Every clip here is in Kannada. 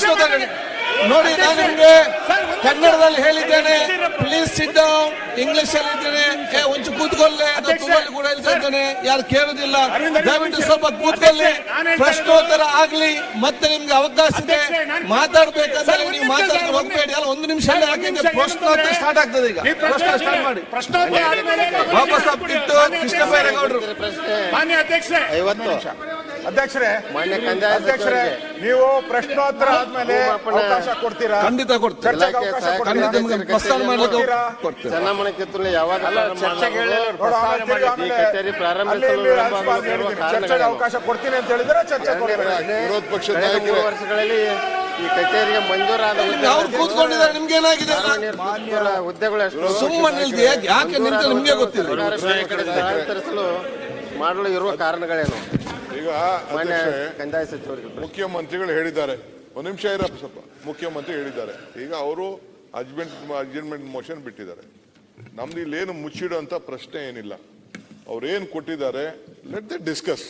ಪ್ರಶ್ನೋತ್ತರ ನೋಡಿ ನಾನು ನಿಮ್ಗೆ ಕನ್ನಡದಲ್ಲಿ ಹೇಳಿದ್ದೇನೆ. ಪ್ಲೀಸ್ ಸಿಟ್ ಡೌನ್ ಇಂಗ್ಲಿಷ್ ಅಲ್ಲಿ ಇದ್ದೇನೆ. ಒಂಚು ಕೂತ್ಕೊಳ್ಳಿ. ತುಂಬಲ್ಲಿ ಕೂಡ ಹೇಳ್ತಾ ಇದ್ದೇನೆ. ಯಾರು ಕೇಳುದಿಲ್ಲ. ದಯವಿಟ್ಟು ಸ್ವಲ್ಪ ಕೂತ್ಕೊಳ್ಳಿ. ಪ್ರಶ್ನೋತ್ತರ ಆಗ್ಲಿ ಮತ್ತೆ ನಿಮ್ಗೆ ಅವಕಾಶ ಇದೆ. ಮಾತಾಡ್ಬೇಕಂದ್ರೆ ನೀವು ಮಾತಾಡ್ಕೊಂಡು ಹೋಗ್ಬೇಡಿ. ಅಲ್ಲ ಒಂದು ನಿಮಿಷ ಹಾಕಿದ್ರೆ ಪ್ರಶ್ನೋತ್ತರ ಸ್ಟಾರ್ಟ್ ಆಗ್ತದೆ ಈಗ. ಪ್ರಶ್ನೆ ಸ್ಟಾರ್ಟ್ ಮಾಡಿ. ಪ್ರಶ್ನೋತ್ತರ. ಆದ್ಮೇಲೆ ವಾಪಸ್ ಅಪ್ಪಿಟ್ಟು ಕೃಷ್ಣ ಬೈರೇಗೌಡರು ಮಾನ್ಯ ಅಧ್ಯಕ್ಷ. ಐವತ್ತು. ಅಧ್ಯಕ್ಷರೇ ಮಾನ್ಯ ಕಂದಾಯ ಅಧ್ಯಕ್ಷರೇ ನೀವು ಪ್ರಶ್ನೋತ್ತರ ಆದ್ಮೇಲೆ ಅವಕಾಶ ಕೊಡ್ತೀರಾ ಖಂಡಿತ ಕೊಡ್ತೇನೆ ಚರ್ಚೆಗೆ ಅವಕಾಶ ಸಹಾಯಕ ಕೊಡ್ತೀರಾ? ನಿಮ್ಗೆ ಪ್ರಸ್ತಾವ ಮಾಡ್ಲಿಕ್ಕೆ ಕೊಡ್ತೀರಾ? ಕೊಡ್ತೇನೆ ಚೆನ್ನಮ್ಮನ ಕಿತ್ತೂರಲ್ಲಿ ಯಾವಾಗ ಚರ್ಚೆಗೆ ನೋಡು, ಆಮೇಲೆ ತಿರ್ಗಿ ಈ ಆಮೇಲೆ ಕಚೇರಿ ಅಲ್ಲಿ ಪ್ರಾರಂಭಿಸಲು ಇಲ್ಲಿ ವಿಳಂಬ ರಾಜ್ಯಪಾಲ ಆಗಿರುವ ಹೇಳಿದ್ರು, ಚರ್ಚೆಗೆ ಕಾರಣಗಳೇನು? ಅವಕಾಶ ಕೊಡ್ತೀನಿ ಅಂತ ಹೇಳಿದ್ರೆ ಚರ್ಚೆ. ವಿರೋಧ ಪಕ್ಷದ ಕಳೆದ ಮೂರು ನಾಯಕರೇ ವರ್ಷಗಳಲ್ಲಿ ಈ ಕಚೇರಿಗೆ ಮಂಜೂರಾದ ನಿಮ್ಗೆ ಅವ್ರು ಕೂತ್ಕೊಂಡಿದ್ದಾರೆ ನಿಮ್ಗೆ ಏನಾಗಿದೆ ಹುದ್ದೆಗಳ- ಹುದ್ದೆಗಳು ಎಷ್ಟು ಸುಮ್ಮನೆ ಯಾಕೆ ನಿಂತ ನಿಮ್ಗೆ ಗೊತ್ತಿಲ್ಲ ಸ್ಥಳಾಂತರಿಸಲು ಮಾಡಲು ಇರುವ ಕಾರಣಗಳೇನು ಈಗ ಮಾನ್ಯ ಅಧ್ಯಕ್ಷರೇ ಕಂದಾಯ ಸಚಿವರಿಗೆ ಮುಖ್ಯಮಂತ್ರಿಗಳು ಹೇಳಿದ್ದಾರೆ. ಒಂದ್ ನಿಮಿಷ ಇರಪ್ಪ ಸ್ವಲ್ಪ. ಮುಖ್ಯಮಂತ್ರಿ ಹೇಳಿದ್ದಾರೆ. ಈಗ ಅವರು ಅಜ್ಮೆಂಟ್ ಅಜ್ಮೆಂಟ್ ಮೋಷನ್ ಬಿಟ್ಟಿದ್ದಾರೆ. ನಮ್ದು ಇಲ್ಲೇನು ಮುಚ್ಚಿಡುವಂತ ಪ್ರಶ್ನೆ ಏನಿಲ್ಲ. ಅವ್ರು ಏನ್ ಕೊಟ್ಟಿದ್ದಾರೆ let the discuss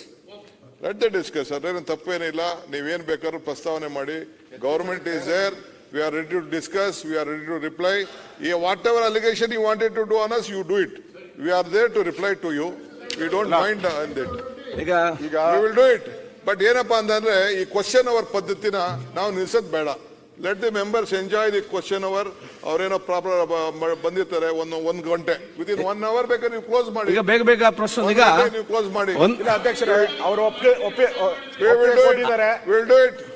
let the discuss ಅದೇನು ತಪ್ಪೇನಿಲ್ಲ. ನೀವೇನು ಬೇಕಾದ್ರೂ ಪ್ರಸ್ತಾವನೆ ಮಾಡಿ. Government is there we are ready to discuss we are ready to reply whatever allegation you wanted to do on us you do it we are there to reply to you we don't mind on that ಈಗ ಈಗ ವಿಲ್ ಡೂ ಇಟ್ ಬಟ್ ಏನಪ್ಪಾ ಅಂತಂದ್ರೆ ಈ ಕ್ವಶನ್ ಅವರ್ ಪದ್ಧತಿನ ನಾವು ನಿಲ್ಸದ್ ಬೇಡ. Let the members enjoy the question hour ಅವ್ರೇನೋ ಪ್ರಾಬ್ಲಮ್ ಬಂದಿರ್ತಾರೆ ಒಂದು ಒಂದ್ ಗಂಟೆ. ವಿತ್ ಇನ್ ಒನ್ ಅವರ್ ಬೇಕಾದ್ರೆ ನೀವು ಕ್ಲೋಸ್ ಮಾಡಿ. ಈಗ ಬೇಗ ಬೇಗ ಪ್ರಶ್ನೆ ಈಗ ನೀವು ಕ್ಲೋಸ್ ಮಾಡಿ. ಅಧ್ಯಕ್ಷರೇ ಅವರು ಒಪ್ಪಿ ಒಪ್ಪಿ ವಿಲ್ ಡೂ ಒಪ್ಪಿಗೆ